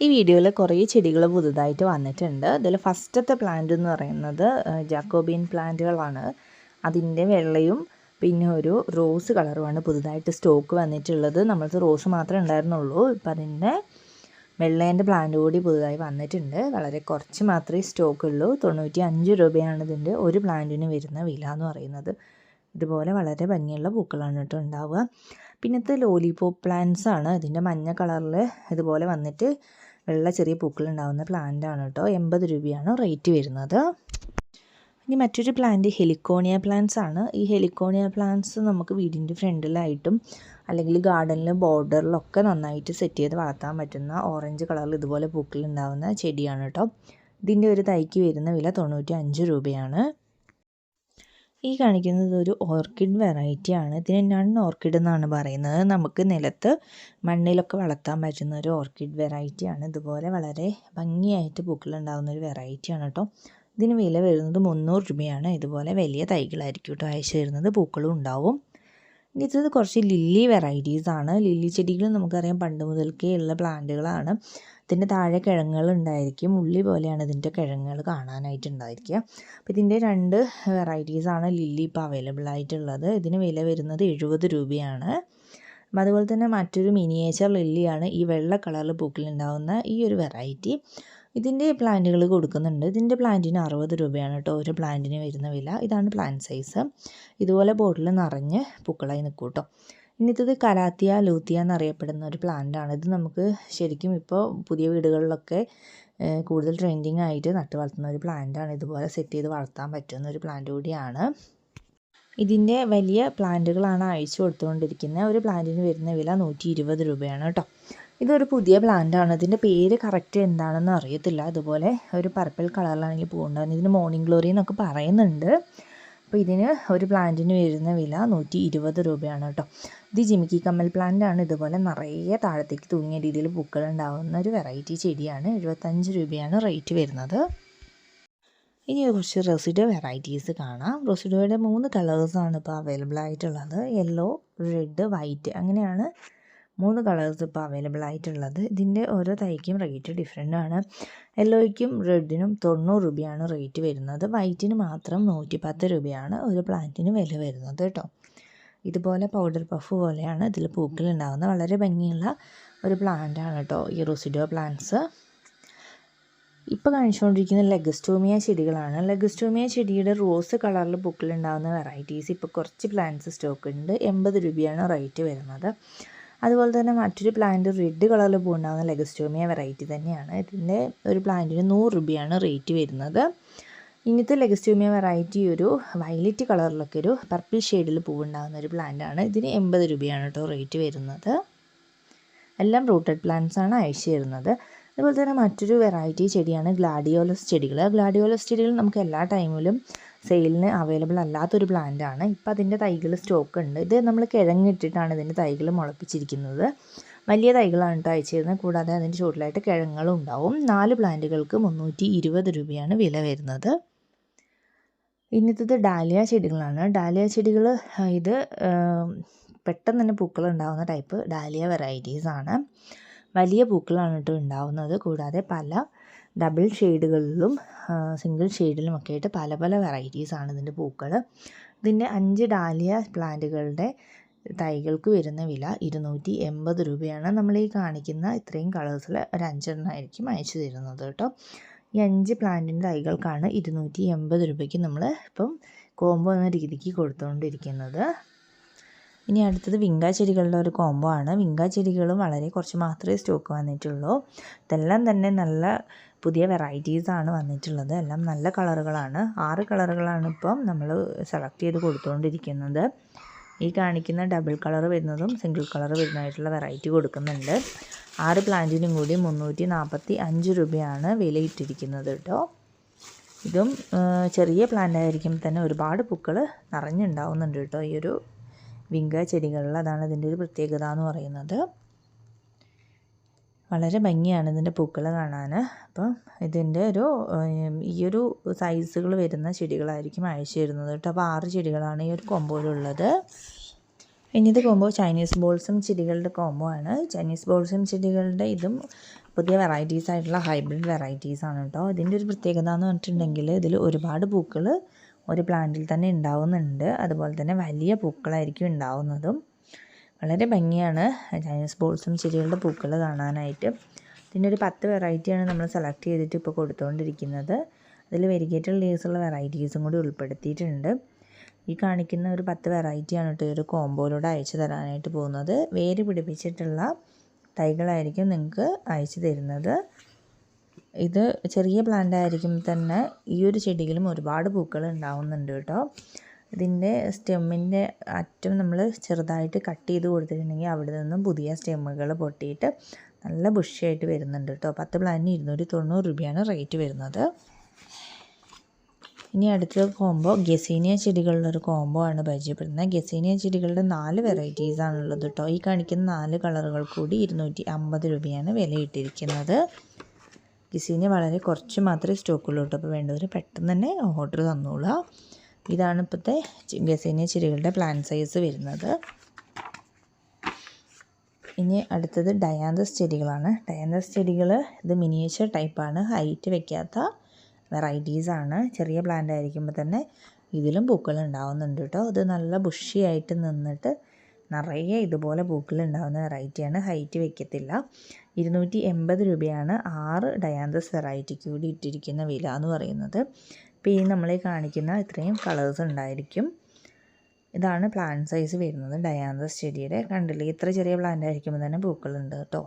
ഈ വീഡിയോയിൽ കുറേ ചെടികൾ പുതുതായിട്ട് വന്നിട്ടുണ്ട്. ഇതിൽ ഫസ്റ്റത്തെ പ്ലാന്റ് എന്ന് പറയുന്നത് ജാക്കോബിയൻ പ്ലാന്റുകളാണ് അതിന്റെ വെള്ളയും പിന്നെ ഒരു റോസ് കളറുമാണ് പുതുതായിട്ട് സ്റ്റോക്ക് വന്നിട്ടുള്ളത്. നമ്മൾക്ക് റോസ് മാത്രമേ ഉണ്ടായിരുന്നുള്ളൂ. ഇപ്പം അതിന്റെ വെള്ളേന്റെ പ്ലാന്റ് കൂടി പുതുതായി വന്നിട്ടുണ്ട്. വളരെ കുറച്ച് മാത്രമേ സ്റ്റോക്ക് ഉള്ളൂ. തൊണ്ണൂറ്റി അഞ്ച് രൂപയാണ് ഇതിന്റെ ഒരു പ്ലാന്റിന് വരുന്ന വില എന്ന് പറയുന്നത്. ഇതുപോലെ വളരെ ഭംഗിയുള്ള പൂക്കളാണ് കേട്ടോ ഉണ്ടാവുക. പിന്നത്തെ ലോലിപോപ്പ് പ്ലാന്റ്സ് ആണ്. ഇതിന്റെ മഞ്ഞ കളറിൽ ഇതുപോലെ വന്നിട്ട് വെള്ള ചെറിയ പൂക്കളുണ്ടാകുന്ന പ്ലാന്റ് ആണ് കേട്ടോ. എൺപത് രൂപയാണ് റേറ്റ് വരുന്നത്. ഇനി മറ്റൊരു പ്ലാന്റ് ഹെലിക്കോണിയ പ്ലാന്റ്സ് ആണ്. ഈ ഹെലിക്കോണിയ പ്ലാന്റ്സ് നമുക്ക് വീടിന്റെ ഫ്രണ്ടിലായിട്ടും അല്ലെങ്കിൽ ഗാർഡനിൽ ബോർഡറിലൊക്കെ നന്നായിട്ട് സെറ്റ് ചെയ്ത് വളർത്താൻ പറ്റുന്ന ഓറഞ്ച് കളറിൽ ഇതുപോലെ പൂക്കളുണ്ടാകുന്ന ചെടിയാണ് കേട്ടോ. ഇതിന്റെ ഒരു തൈക്ക് വരുന്ന വില തൊണ്ണൂറ്റി അഞ്ച് രൂപയാണ്. ഈ കാണിക്കുന്നത് ഒരു ഓർക്കിഡ് വെറൈറ്റി ആണ്. ഇതിന് നൺ ഓർക്കിഡ് എന്നാണ് പറയുന്നത്. നമുക്ക് നിലത്ത് മണ്ണിലൊക്കെ വളർത്താൻ പറ്റുന്ന ഒരു ഓർക്കിഡ് വെറൈറ്റി ആണ്. ഇതുപോലെ വളരെ ഭംഗിയായിട്ട് പൂക്കളുണ്ടാകുന്ന ഒരു വെറൈറ്റി ആണ് കേട്ടോ. ഇതിന് വില വരുന്നത് മുന്നൂറ് രൂപയാണ്. ഇതുപോലെ വലിയ തൈകളായിരിക്കും കേട്ടോ. അയച്ചു തരുന്നത് പൂക്കളും ഉണ്ടാവും. ഇത് കുറച്ച് ലില്ലി വെറൈറ്റീസ് ആണ്. ലില്ലി ചെടികൾ നമുക്കറിയാം പണ്ട് മുതൽക്കേ ഉള്ള പ്ലാന്റുകളാണ്. ഇതിന്റെ താഴെ കിഴങ്ങുകൾ ഉണ്ടായിരിക്കും. ഉള്ളി പോലെയാണ് ഇതിന്റെ കിഴങ്ങുകൾ കാണാനായിട്ട് ഉണ്ടായിരിക്കുക. അപ്പോൾ ഇതിന്റെ രണ്ട് വെറൈറ്റീസ് ആണ് ലില്ലി ഇപ്പോൾ അവൈലബിൾ ആയിട്ടുള്ളത്. ഇതിന് വില വരുന്നത് എഴുപത് രൂപയാണ്. അതുപോലെ തന്നെ മറ്റൊരു മിനിയേച്ചർ ലില്ലിയാണ് ഈ വെള്ള കളറിൽ പൂക്കളുണ്ടാകുന്ന ഈ ഒരു വെറൈറ്റി. ഇതിന്റെ പ്ലാന്റുകൾ കൊടുക്കുന്നുണ്ട്. ഇതിന്റെ പ്ലാന്റിന് അറുപത് രൂപയാണ് കേട്ടോ. ഒരു പ്ലാന്റിന് വരുന്ന വില. ഇതാണ് പ്ലാന്റ് സൈസ്. ഇതുപോലെ ബോട്ടിൽ നിറഞ്ഞ് പൂക്കളായി നിൽക്കും കേട്ടോ. ഇന്നത്തത് കലാത്തിയ ലൂത്തിയ എന്നറിയപ്പെടുന്ന ഒരു പ്ലാന്റാണ് ഇത് നമുക്ക് ശരിക്കും ഇപ്പോൾ പുതിയ വീടുകളിലൊക്കെ കൂടുതൽ ട്രെൻഡിങ് ആയിട്ട് നട്ടു വളർത്തുന്ന ഒരു പ്ലാന്റാണ് ഇതുപോലെ സെറ്റ് ചെയ്ത് വളർത്താൻ പറ്റുന്ന ഒരു പ്ലാന്റ് കൂടിയാണ്. ഇതിന്റെ വലിയ പ്ലാന്റുകളാണ് അയച്ചു കൊടുത്തുകൊണ്ടിരിക്കുന്നത്. ഒരു പ്ലാന്റിന് വരുന്ന വില നൂറ്റി രൂപയാണ് കേട്ടോ. ഇതൊരു പുതിയ പ്ലാന്റ് ആണ്. ഇതിന്റെ പേര് കറക്റ്റ് എന്താണെന്ന് അറിയത്തില്ല. അതുപോലെ ഒരു പർപ്പിൾ കളറിലാണെങ്കിൽ പൂവുണ്ടാകുന്നത് ഇതിന് മോർണിംഗ് ഗ്ലോറി എന്നൊക്കെ പറയുന്നുണ്ട്. അപ്പോൾ ഇതിന് ഒരു പ്ലാന്റിന് വരുന്ന വില നൂറ്റി ഇരുപത് രൂപയാണ് കേട്ടോ. ഇത് ജിമിക്കി കമ്മൽ ആണ്. ഇതുപോലെ നിറയെ താഴത്തേക്ക് തൂങ്ങിയ രീതിയിൽ പൂക്കൾ ഉണ്ടാകുന്ന ഒരു വെറൈറ്റി ചെടിയാണ്. എഴുപത്തഞ്ച് രൂപയാണ് റേറ്റ് വരുന്നത്. ഇനി കുറച്ച് റെസിഡോ വെറൈറ്റീസ് കാണാം. റെസിഡോയുടെ മൂന്ന് കളേഴ്സാണ് ഇപ്പോൾ അവൈലബിൾ ആയിട്ടുള്ളത്. യെല്ലോ റെഡ് വൈറ്റ് അങ്ങനെയാണ് മൂന്ന് കളേഴ്സ് ഇപ്പോൾ അവൈലബിൾ ആയിട്ടുള്ളത്. ഇതിന്റെ ഓരോ തൈക്കും റേറ്റ് ഡിഫറെന്റ് ആണ്. യെല്ലോയ്ക്കും റെഡിനും തൊണ്ണൂറ് രൂപയാണ് റേറ്റ് വരുന്നത്. വൈറ്റിന് മാത്രം നൂറ്റി പത്ത് രൂപയാണ് ഒരു പ്ലാന്റിന് വില വരുന്നത് കേട്ടോ. ഇതുപോലെ പൗഡർ പഫ് പോലെയാണ് ഇതിൽ പൂക്കൾ ഉണ്ടാകുന്നത് വളരെ ഭംഗിയുള്ള ഒരു പ്ലാന്റ് ആണ് കേട്ടോ ഈ റൊസിഡോ പ്ലാന്റ്സ്. ഇപ്പോൾ കാണിച്ചുകൊണ്ടിരിക്കുന്ന ലെഗസ്റ്റോമിയ ചെടികളാണ്. ലെഗസ്റ്റോമിയ ചെടിയുടെ റോസ് കളറിൽ പൂക്കളുണ്ടാകുന്ന വെറൈറ്റീസ് ഇപ്പോൾ കുറച്ച് പ്ലാന്റ്സ് സ്റ്റോക്ക് ഉണ്ട്. എൺപത് രൂപയാണ് റേറ്റ് വരുന്നത്. അതുപോലെ തന്നെ മറ്റൊരു പ്ലാന്റ് റെഡ് കളറിൽ പൂണ്ടാകുന്ന ലെഗസ്റ്റോമിയ വെറൈറ്റി തന്നെയാണ്. ഇതിന്റെ ഒരു പ്ലാന്റിന് നൂറ് രൂപയാണ് റേറ്റ് വരുന്നത്. ഇങ്ങനത്തെ ലെഗസ്റ്റോമിയ വെറൈറ്റി ഒരു വയലറ്റ് കളറിലൊക്കെ ഒരു പർപ്പിൾ ഷെയ്ഡിൽ പൂവുണ്ടാകുന്ന ഒരു പ്ലാന്റാണ് ഇതിന് എൺപത് രൂപയാണ് കേട്ടോ റേറ്റ് വരുന്നത്. എല്ലാം റൂട്ടഡ് പ്ലാന്റ്സ് ആണ് അയച്ചു തരുന്നത്. അതുപോലെ തന്നെ മറ്റൊരു വെറൈറ്റി ചെടിയാണ് ഗ്ലാഡിയോലസ് ചെടികൾ ഗ്ലാഡിയോലസ് ചെടികൾ നമുക്ക് എല്ലാ ടൈമിലും സെയിലിന് അവൈലബിൾ അല്ലാത്തൊരു പ്ലാന്റ് ആണ് ഇപ്പം അതിന്റെ തൈകൾ സ്റ്റോക്ക് ഉണ്ട് ഇത് നമ്മൾ കിഴങ്ങിട്ടിട്ടാണ് ഇതിന്റെ തൈകൾ മുളപ്പിച്ചിരിക്കുന്നത്. വലിയ തൈകളാണ് കേട്ടോ അയച്ചു തരുന്നത് കൂടാതെ അതിന്റെ ചുവട്ടിലായിട്ട് കിഴങ്ങുകളും ഉണ്ടാവും. നാല് പ്ലാന്റുകൾക്ക് മുന്നൂറ്റി ഇരുപത് രൂപയാണ് വില വരുന്നത്. ഇന്നത്തത് ഡാലിയ ചെടികളാണ്. ഡാലിയ ചെടികൾ ഇത് പെട്ടെന്ന് തന്നെ പൂക്കൾ ഉണ്ടാകുന്ന ടൈപ്പ് ഡാലിയ വെറൈറ്റീസ് ആണ് വലിയ പൂക്കളാണ് കേട്ടോ ഉണ്ടാവുന്നത്. കൂടാതെ പല ഡബിൾ ഷെയ്ഡുകളിലും സിംഗിൾ ഷെയ്ഡിലും ഒക്കെ ആയിട്ട് പല പല വെറൈറ്റീസാണ് ഇതിന്റെ പൂക്കൾ ഇതിന്റെ അഞ്ച് ഡാലിയ പ്ലാന്റുകളുടെ തൈകൾക്ക് വരുന്ന വില ഇരുന്നൂറ്റി എൺപത് രൂപയാണ്. നമ്മൾ ഈ കാണിക്കുന്ന ഇത്രയും കളേഴ്സിൽ ഒരു അഞ്ചെണ്ണമായിരിക്കും അയച്ചു തരുന്നത് കേട്ടോ. ഈ അഞ്ച് പ്ലാന്റിന്റെ തൈകൾക്കാണ് ഇരുന്നൂറ്റി എൺപത് രൂപയ്ക്ക് നമ്മൾ ഇപ്പം കോംബോ എന്ന രീതിക്ക് കൊടുത്തുകൊണ്ടിരിക്കുന്നത്. ഇനി അടുത്തത് വിങ്കാ ചെടികളുടെ ഒരു കോംബോ ആണ്. വിങ്കാ ചെടികളും വളരെ കുറച്ച് മാത്രമേ സ്റ്റോക്ക് വന്നിട്ടുള്ളൂ. ഇതെല്ലാം തന്നെ നല്ല പുതിയ വെറൈറ്റീസാണ് വന്നിട്ടുള്ളത്. എല്ലാം നല്ല കളറുകളാണ്. ആറ് കളറുകളാണ് ഇപ്പം നമ്മൾ സെലക്ട് ചെയ്ത് കൊടുത്തുകൊണ്ടിരിക്കുന്നത് ഈ കാണിക്കുന്ന ഡബിൾ കളർ വരുന്നതും സിംഗിൾ കളർ വരുന്നതായിട്ടുള്ള വെറൈറ്റി കൊടുക്കുന്നുണ്ട്. ആറ് പ്ലാന്റിനും കൂടി മുന്നൂറ്റി നാൽപ്പത്തി അഞ്ച് രൂപയാണ് വിലയിട്ടിരിക്കുന്നത് കേട്ടോ. ഇതും ചെറിയ പ്ലാന്റ് ആയിരിക്കും തന്നെ ഒരുപാട് പൂക്കൾ നിറഞ്ഞുണ്ടാവുന്നുണ്ട് കേട്ടോ ഈ ഒരു വിങ്ക ചെടികളിൽ അതാണ് ഇതിന്റെ ഒരു പ്രത്യേകത എന്ന് പറയുന്നത്. വളരെ ഭംഗിയാണ് ഇതിന്റെ പൂക്കൾ കാണാൻ അപ്പം ഇതിന്റെ ഒരു ഈയൊരു സൈസുകൾ വരുന്ന ചെടികളായിരിക്കും അയച്ചു തരുന്നത് കേട്ടോ. അപ്പോൾ ആറ് ചെടികളാണ് ഈ ഒരു കൊമ്പോയിലുള്ളത്. ഇനി ഇത് കോമ്പോ ചൈനീസ് ബോൾസും ചെടികളുടെ കോമ്പോ ആണ്. ചൈനീസ് ബോൾസും ചെടികളുടെ ഇതും പുതിയ വെറൈറ്റീസ് ആയിട്ടുള്ള ഹൈബ്രിഡ് വെറൈറ്റീസ് ആണ് കേട്ടോ. ഇതിന്റെ ഒരു പ്രത്യേകത എന്ന് പറഞ്ഞിട്ടുണ്ടെങ്കിൽ ഇതിൽ ഒരുപാട് പൂക്കൾ ഒരു പ്ലാന്റിൽ തന്നെ ഉണ്ടാവുന്നുണ്ട്. അതുപോലെ തന്നെ വലിയ പൂക്കളായിരിക്കും ഉണ്ടാവുന്നതും. വളരെ ഭംഗിയാണ് ചൈനീസ് ബോൾസും ചെടികളുടെ പൂക്കൾ കാണാനായിട്ട്. ഇതിന്റെ ഒരു പത്ത് വെറൈറ്റിയാണ് നമ്മൾ സെലക്ട് ചെയ്തിട്ട് ഇപ്പോൾ കൊടുത്തുകൊണ്ടിരിക്കുന്നത് അതിൽ വെരിഗേറ്റഡ് ലീവ്സുള്ള വെറൈറ്റീസും കൂടി ഉൾപ്പെടുത്തിയിട്ടുണ്ട്. ഈ കാണിക്കുന്ന ഒരു പത്ത് വെറൈറ്റിയാണ് കേട്ടോ ഒരു കോമ്പോയിലൂടെ അയച്ചു തരാനായിട്ട് പോകുന്നത്. വേര് പിടിപ്പിച്ചിട്ടുള്ള തൈകളായിരിക്കും നിങ്ങൾക്ക് അയച്ചു തരുന്നത്. ഇത് ചെറിയ പ്ലാന്റ് ആയിരിക്കും തന്നെ ഈ ഒരു ചെടിയിലും ഒരുപാട് പൂക്കൾ ഉണ്ടാവുന്നുണ്ട് കേട്ടോ. ഇതിന്റെ സ്റ്റെമ്മിന്റെ അറ്റം നമ്മൾ ചെറുതായിട്ട് കട്ട് ചെയ്ത് കൊടുത്തിട്ടുണ്ടെങ്കിൽ അവിടെ നിന്നും പുതിയ സ്റ്റെമ്മുകൾ പൊട്ടിയിട്ട് നല്ല ബുഷിയായിട്ട് വരുന്നുണ്ട് കേട്ടോ. പത്ത് പ്ലാന്റിന് ഇരുന്നൂറ്റി തൊണ്ണൂറ് രൂപയാണ് റേറ്റ് വരുന്നത്. ഇനി അടുത്ത കോംബോ ഗസീനിയ ചെടികളുടെ ഒരു കോംബോ ആണ് പരിചയപ്പെടുന്നത്. ഗസീനിയ ചെടികളുടെ നാല് വെറൈറ്റീസ് ആണുള്ളത് കേട്ടോ. ഈ കാണിക്കുന്ന നാല് കളറുകൾ കൂടി ഇരുന്നൂറ്റി അമ്പത് രൂപയാണ് വിലയിട്ടിരിക്കുന്നത്. ഗസീനിയ വളരെ കുറച്ച് മാത്രമേ സ്റ്റോക്കുള്ളൂ കേട്ടോ. അപ്പോൾ വേണ്ടവർ പെട്ടെന്ന് തന്നെ ഓർഡർ തന്നോളൂ. ഇതാണ് ഇപ്പോഴത്തെ ഗസീനിയ ചെടികളുടെ പ്ലാൻ സൈസ് വരുന്നത്. ഇനി അടുത്തത് ഡയാന്തസ് ചെടികളാണ്. ഡയാന്തസ് ചെടികൾ ഇത് മിനിയേച്ചർ ടൈപ്പാണ് ഹൈറ്റ് വയ്ക്കാത്ത വെറൈറ്റീസാണ് ചെറിയ പ്ലാന്റ് ആയിരിക്കുമ്പോൾ തന്നെ ഇതിലും പൂക്കൾ ഉണ്ടാവുന്നുണ്ട് കേട്ടോ. ഇത് നല്ല ബുഷിയായിട്ട് നിന്നിട്ട് നിറയെ ഇതുപോലെ പൂക്കൾ ഉണ്ടാകുന്ന വെറൈറ്റിയാണ് ഹൈറ്റ് വെക്കത്തില്ല. ഇരുന്നൂറ്റി എൺപത് രൂപയാണ് ആറ് ഡയാന്തസ് വെറൈറ്റിക്ക് കൂടി ഇട്ടിരിക്കുന്ന വില എന്ന് പറയുന്നത്. ഇപ്പോൾ ഈ നമ്മളെ കാണിക്കുന്ന ഇത്രയും കളേഴ്സ് ഉണ്ടായിരിക്കും. ഇതാണ് പ്ലാൻ സൈസ് വരുന്നത് ഡയാന്തസ് ചെടിയുടെ. കണ്ടില്ലേ? ഇത്ര ചെറിയ പ്ലാന്റ് ആയിരിക്കുമ്പോൾ തന്നെ പൂക്കളുണ്ട് കേട്ടോ.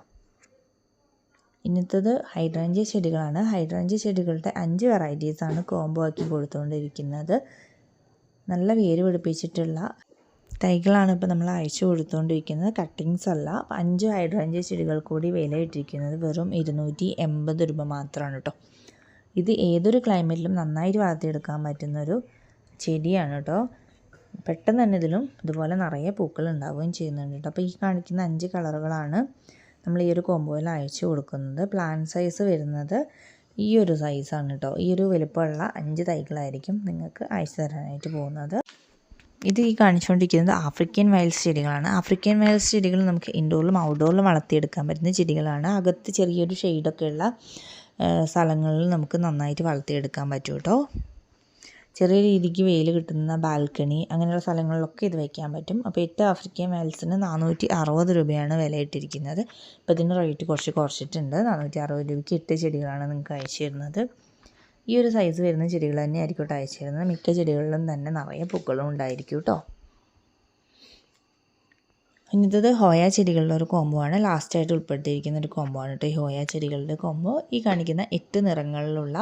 ഇന്നത്തത് ഹൈഡ്രാഞ്ചിയ ചെടികളാണ്. ഹൈഡ്രാഞ്ചിയ ചെടികളുടെ അഞ്ച് വെറൈറ്റീസാണ് കോംബോ ആക്കി കൊടുത്തുകൊണ്ടിരിക്കുന്നത്. നല്ല വേര് പിടിപ്പിച്ചിട്ടുള്ള തൈകളാണ് ഇപ്പോൾ നമ്മൾ അയച്ചു കൊടുത്തുകൊണ്ടിരിക്കുന്നത് കട്ടിങ്സ് അല്ല. അഞ്ച് ഹൈഡ്രഞ്ച് ചെടികൾ കൂടി വിലയിട്ടിരിക്കുന്നത് വെറും ഇരുന്നൂറ്റി എൺപത് രൂപ മാത്രമാണ് കേട്ടോ ഇത് ഏതൊരു ക്ലൈമറ്റിലും നന്നായിട്ട് വളർത്തിയെടുക്കാൻ പറ്റുന്നൊരു ചെടിയാണ് കേട്ടോ പെട്ടെന്ന് തന്നെ ഇതിലും ഇതുപോലെ നിറയെ പൂക്കൾ ഉണ്ടാവുകയും ചെയ്യുന്നുണ്ട് കേട്ടോ അപ്പോൾ ഈ കാണിക്കുന്ന അഞ്ച് കളറുകളാണ് നമ്മൾ ഈ ഒരു കോമ്പോയിൽ അയച്ചു കൊടുക്കുന്നത്. പ്ലാൻ സൈസ് വരുന്നത് ഈ ഒരു സൈസാണ് കേട്ടോ ഈ ഒരു വലുപ്പമുള്ള അഞ്ച് തൈകളായിരിക്കും നിങ്ങൾക്ക് അയച്ചു തരാനായിട്ട് പോകുന്നത്. ഇത് ഈ കാണിച്ചുകൊണ്ടിരിക്കുന്നത് ആഫ്രിക്കൻ വയൽസ് ചെടികളാണ്. ആഫ്രിക്കൻ വയൽസ് ചെടികൾ നമുക്ക് ഇൻഡോറിലും ഔട്ട്ഡോറിലും വളർത്തിയെടുക്കാൻ പറ്റുന്ന ചെടികളാണ്. അകത്ത് ചെറിയൊരു ഷെയ്ഡൊക്കെ ഉള്ള സ്ഥലങ്ങളിൽ നമുക്ക് നന്നായിട്ട് വളർത്തിയെടുക്കാൻ പറ്റും കേട്ടോ. ചെറിയ രീതിക്ക് വെയിൽ കിട്ടുന്ന ബാൽക്കണി അങ്ങനെയുള്ള സ്ഥലങ്ങളിലൊക്കെ ഇത് വയ്ക്കാൻ പറ്റും. അപ്പോൾ എട്ട് ആഫ്രിക്കൻ വയൽസിന് നാനൂറ്റി അറുപത് രൂപയാണ് വില ഇട്ടിരിക്കുന്നത് അപ്പോൾ ഇതിന്റെ റേറ്റ് കുറച്ച് കുറച്ചിട്ടുണ്ട്. നാനൂറ്റി അറുപത് രൂപയ്ക്ക് എട്ട് ചെടികളാണ് നിങ്ങൾക്ക് അയച്ചു തരുന്നത്. ഈ ഒരു സൈസ് വരുന്ന ചെടികൾ തന്നെ ആയിരിക്കും അയച്ചു തരുന്നത് മിക്ക ചെടികളിലും തന്നെ നിറയെ പൂക്കളും ഉണ്ടായിരിക്കും കേട്ടോ ഇന്നത്തത് ഹോയ ചെടികളുടെ ഒരു കോംബോ ആണ്. ലാസ്റ്റായിട്ട് ഉൾപ്പെടുത്തിയിരിക്കുന്ന ഒരു കോംബോ ആണ് കേട്ടോ ഈ ഹോയ ചെടികളുടെ കോംബോ ഈ കാണിക്കുന്ന എട്ട് നിറങ്ങളിലുള്ള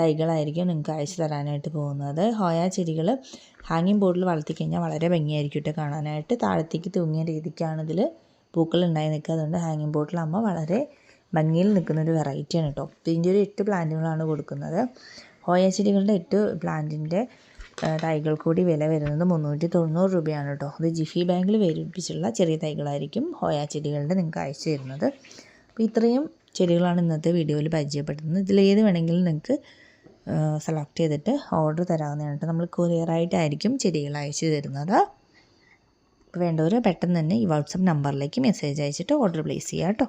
തൈകളായിരിക്കും നിങ്ങൾക്ക് അയച്ചു തരാനായിട്ട് പോകുന്നത്. ഹോയ ചെടികൾ ഹാങ്ങിങ് ബോർഡിൽ വളർത്തിക്കഴിഞ്ഞാൽ വളരെ ഭംഗിയായിരിക്കും കേട്ടോ കാണാനായിട്ട്. താഴത്തേക്ക് തൂങ്ങിയ രീതിക്കാണ് ഇതിൽ പൂക്കൾ ഉണ്ടായി നിൽക്കുക. അതുകൊണ്ട് ഹാങ്ങിങ് ബോർഡിലാകുമ്പോൾ വളരെ ഭംഗിയിൽ നിൽക്കുന്ന ഒരു വെറൈറ്റിയാണ് കേട്ടോ. ഇതിന്റെ ഒരു എട്ട് പ്ലാന്റുകളാണ് കൊടുക്കുന്നത്. ഹോയ ചെടികളുടെ എട്ട് പ്ലാന്റിന്റെ തൈകൾ കൂടി വില വരുന്നത് മുന്നൂറ്റി തൊണ്ണൂറ് രൂപയാണ് കേട്ടോ. അത് ജിഫി ബാങ്കിൽ വേരിപ്പിച്ചുള്ള ചെറിയ തൈകളായിരിക്കും ഹോയ ചെടികളുടെ നിങ്ങൾക്ക് അയച്ചു തരുന്നത്. അപ്പോൾ ഇത്രയും ചെടികളാണ് ഇന്നത്തെ വീഡിയോയിൽ പരിചയപ്പെടുത്തുന്നത് ഇതിലേത് വേണമെങ്കിലും നിങ്ങൾക്ക് സെലക്ട് ചെയ്തിട്ട് ഓർഡർ തരാവുന്നതാണ് കേട്ടോ. നമ്മൾ കൊറിയറായിട്ടായിരിക്കും ചെടികൾ അയച്ചു തരുന്നത്. വേണ്ടവർ പെട്ടെന്ന് തന്നെ ഈ വാട്സപ്പ് നമ്പറിലേക്ക് മെസ്സേജ് അയച്ചിട്ട് ഓർഡർ പ്ലേസ് ചെയ്യാം കേട്ടോ.